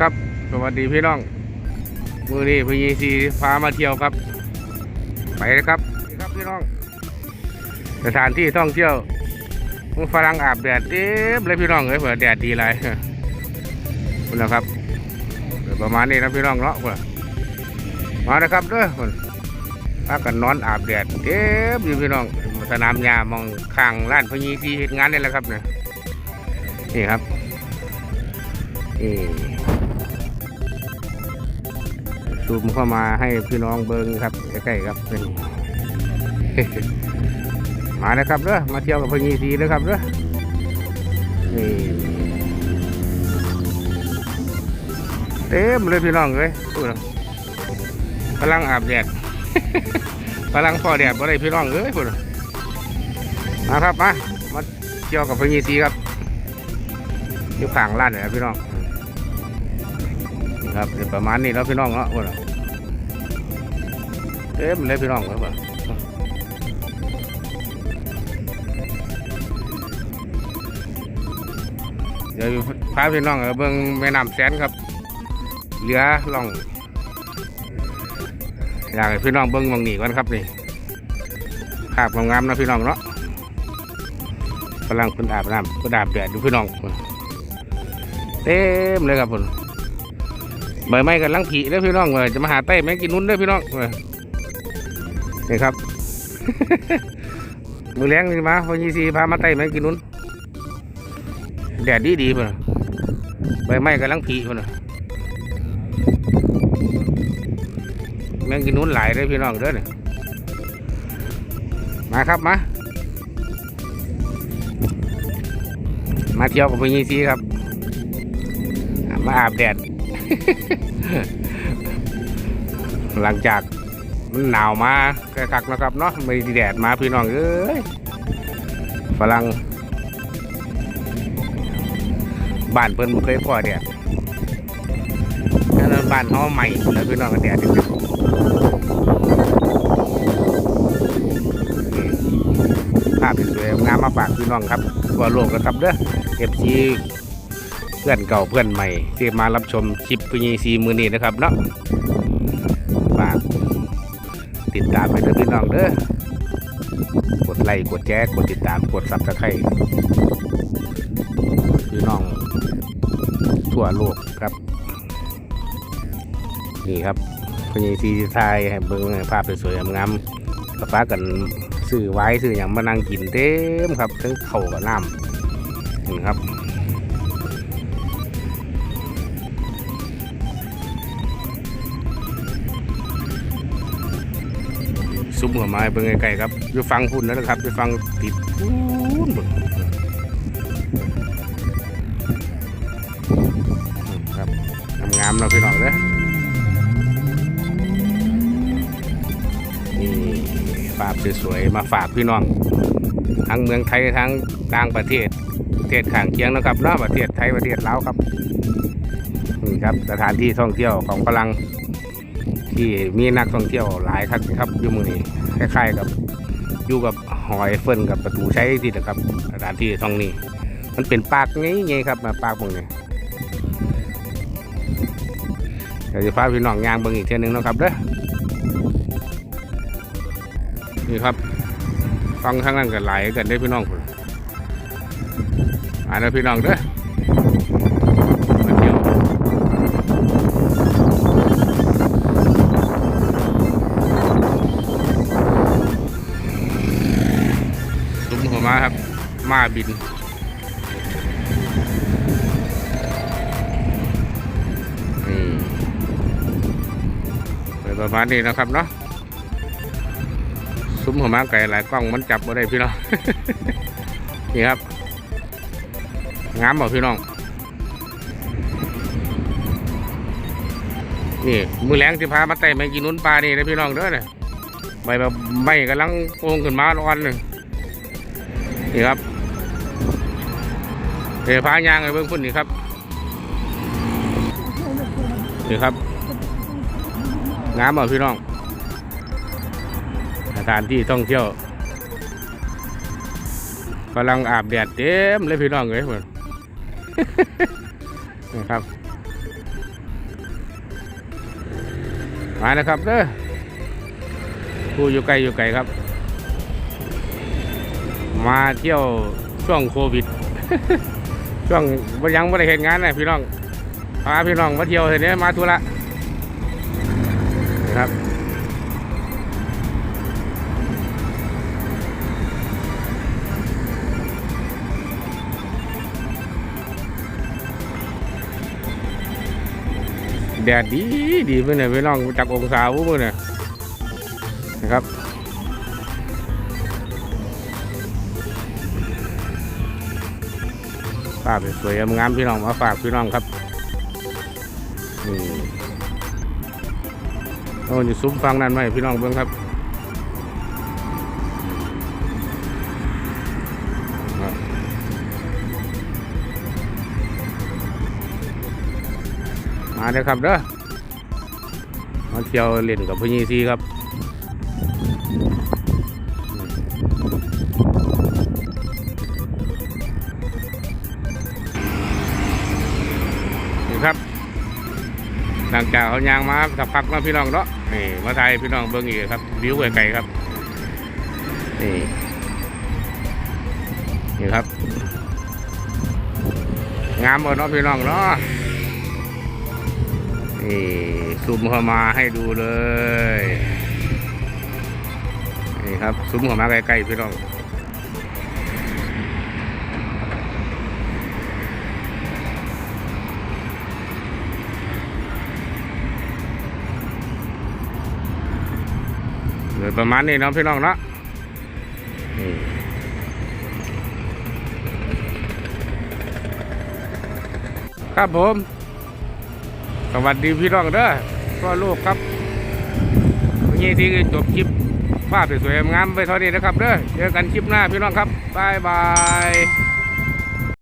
ครับ สวัสดีพี่น้อง มือนี้พี่ยีซีพามาเที่ยวครับ ไปเลยครับนี่ครับพี่น้อง สถานที่ท่องเที่ยวฝรั่งอาบแดดเต็มเลยพี่น้องเลยเผื่อแดดดีไรคุณนะครับประมาณนี้นะพี่น้องเนาะพุ่นน่ะมาเลยครับเด้อพุ่นพากันนอนอาบแดดเต็มอยู่พี่น้องสนามหญ้ามองข้างร้านพญีซีเฮ็ดงานนี่แหละครับเนี่ยนี่ครับนี่ ซูมเข้ามาให้พี่น้องเบิงครับใกล้ๆครับนี่มาเลยครับเด้อมาเที่ยวกับพญีซีเลยครับเด้อนี่เต็มเลยพี่น้องเลยพูดนะกำลังอาบแดดกำลังพอแดดบ่ได้พี่น้องเอ้ยพูดมาครับมามาเที่ยวกับพญีซีครับอยู่ข้างร้านเลยพี่น้อง ครับประมาณนี้แล้วพี่น้องเนาะพูดนะเต็มเลยพี่น้องครับผมเดี๋ยวพาพี่น้องเอาเบิ่งแม่น้ำแสนครับเรือล่องอยากให้พี่น้องเบิ่งหมองนี่ก่อนครับนี่ภาพงามๆนะพี่น้องเนาะกำลังเพิ่นอาบน้ำเพิ่นอาบแดดดูพี่น้องเต็มเลยครับผม ใบไม้กันลังผีเด้อพี่น้องเว้ยจะมาหาไต้แมงกินนุ่นเด้อพี่น้องเว้ยนี่ครับ มือแรงนี่มาพอยี่สีพามาไต้แมงกินนุ่นแดดดีดีเพื่อนใบไม้กำลังผีเพื่อนแมงกินนู้นหลายเลยพี่น้องเด้อเนี่ยมาครับมา มาเที่ยวกับพี่ยีซีครับ มาอาบแดด หลังจากมันหนาวมากักนะครับเนาะไม่ได้แดดมาพี่น้องเอ้ยฝรั่งบ้านเพิ่นบ่เคยพอแดดนั่นบ้านเขาใหม่แล้วพี่น้องก็แดดนี่ภาพสวยๆงามมาฝากพี่น้องครับทั่วโลกนะครับเด้อเอฟซี พื่อนเก่าเพื่อนใหม่ ที่มารับชมคลิปพีซีมือนี้นะครับเนาะฝากติดตามไปเด้อพี่น้องเด้อกดไลค์กดแชร์กดติดตามกดซับสไครต์พี่น้อง ทั่วโลกครับ นี่ครับพญซีไทยให้เบิ้งภาพสวยๆงามๆกระฟ้ากันซื้อไว้ซื้ออย่างมานั่งกินเต็มครับทั้งเข่ากับน้ำนี่ครับ ซุ้มหัวไม้เบิ้งไกลๆครับอยู่ฟังพุ่นแล้วนะครับอยู่ฟังติดพุ่นพุ่นครับงามๆเราะพี่น้องเด้อนี่ภาพสวยๆมาฝากพี่น้อง ทั้งเมืองไทยทั้งต่างประเทศประเทศข้างเคียงนะครับเนาะประเทศไทยประเทศลาวครับนี่ครับสถานที่ท่องเที่ยวของพลัง ที่มีนักท่องเที่ยวหลายครับครับอยู่มือนี้คล้ายๆกับอยู่กับหอยเฟินกับประตูใช้ที่นะครับสถานที่ท่องนี้ มันเป็นปากไงครับมาปากพวกนี้เดี๋ยวจะพาพี่น้องยางเบิ่งอีกเท่ยหนึงนะครับเด้อนี่ครับฟังทางนั้นกันไหลายกันได้พี่น้องพุ่นอ่านะพี่น้องเด้อ บิน นี่เป็นประมาณนี้นะครับเนาะซุ้มหัวม้าไก่หลายกล้องมันจับมาได้พี่น้อง นี่ครับ งามบ่พี่น้อง นี่มือแรงที่พามาไต่แมงกินนุ้นปลานี่นะพี่น้องเด้อเนี่ยใบแบบใบกำลังโป่งขึ้นมาร้อนหนึ่งนี่ครับ เดี๋ยวพายางไปเบื้องพุ่นนี่ครับนี่ครับงามอะพี่น้องสถานที่ท่องเที่ยวกำลังอาบแดดเต็มเลยพี่น้องเลยเหมือนนี่ครับ มานะครับเด้อผู้อยู่ไกลอยู่ไกลครับ มาเที่ยวช่วงโควิด ช่วงบ่ยังไม่ได้เห็นงานนะพี่น้องพาพี่น้องมาเที่ยวเห็นนี้มาทุระนะครับแดดดีดีเพื่อนเนี่ยพี่น้องจากองศาวุ้มือเนี่ยนะครับ ภาพสวยงามพี่น้องมาฝากพี่น้องครับนี่โอ้ยซุ้มฟังนั่นไหมพี่น้องเบิ่งครับครับมาเลยครับเด้อมาเที่ยวเล่นกับพี่ยีซีครับ นี่ครับหลังจากเขายางมาสักพักมาพี่น้องเนาะนี่มาไทยพี่น้องเบิ้งอีกครับวิวไกลๆครับนี่นี่ครับ งามหมดเนาะพี่น้องเนาะนี่ซูมเข้ามาให้ดูเลยนี่ครับซูมเข้ามาใกล้ๆพี่น้อง ประมาณนี้เนาะพี่น้องเนาะครับผม สวัสดีพี่น้องเด้อก็ลูกครับวันนี้ที่จบคลิปภาพสวยๆงามไปเท่านี้นะครับเด้อเจอกันคลิปหน้าพี่น้องครับบายบาย